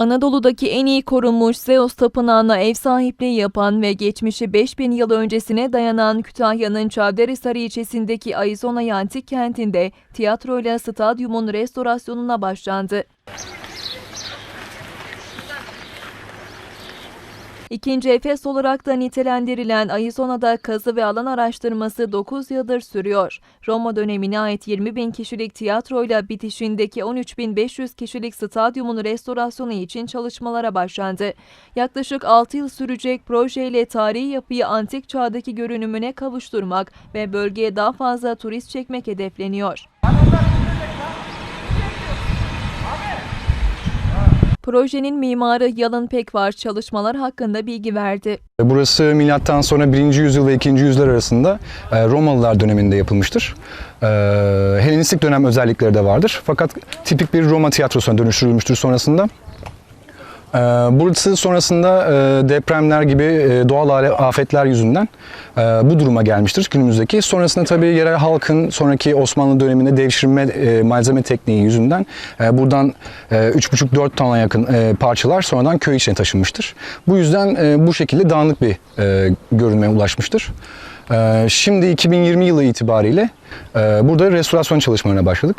Anadolu'daki en iyi korunmuş Zeus Tapınağı'na ev sahipliği yapan ve geçmişi 5000 yıl öncesine dayanan Kütahya'nın Çavdarhisar ilçesindeki Aizona Antik Kenti'nde tiyatroyla stadyumun restorasyonuna başlandı. İkinci Efes olarak da nitelendirilen Arizona'da kazı ve alan araştırması 9 yıldır sürüyor. Roma dönemine ait 20 bin kişilik tiyatroyla bitişindeki 13.500 kişilik stadyumun restorasyonu için çalışmalara başlandı. Yaklaşık 6 yıl sürecek projeyle tarihi yapıyı antik çağdaki görünümüne kavuşturmak ve bölgeye daha fazla turist çekmek hedefleniyor. Projenin mimarı Yalın Pekvar çalışmalar hakkında bilgi verdi. Burası milattan sonra 1. yüzyıl ve 2. yüzyıl arasında e, Romalılar döneminde yapılmıştır. E, Helenistik dönem özellikleri de vardır. Fakat tipik bir Roma tiyatrosuna dönüştürülmüştür sonrasında. E, Burası sonrasında e, depremler gibi e, doğal afetler yüzünden e, bu duruma gelmiştir günümüzdeki. Sonrasında tabii yerel halkın sonraki Osmanlı döneminde devşirme malzeme tekniği yüzünden buradan e, 3,5-4 tona yakın parçalar sonradan köy içine taşınmıştır. Bu yüzden bu şekilde dağınık bir görünmeye ulaşmıştır. Şimdi 2020 yılı itibariyle burada restorasyon çalışmalarına başladık.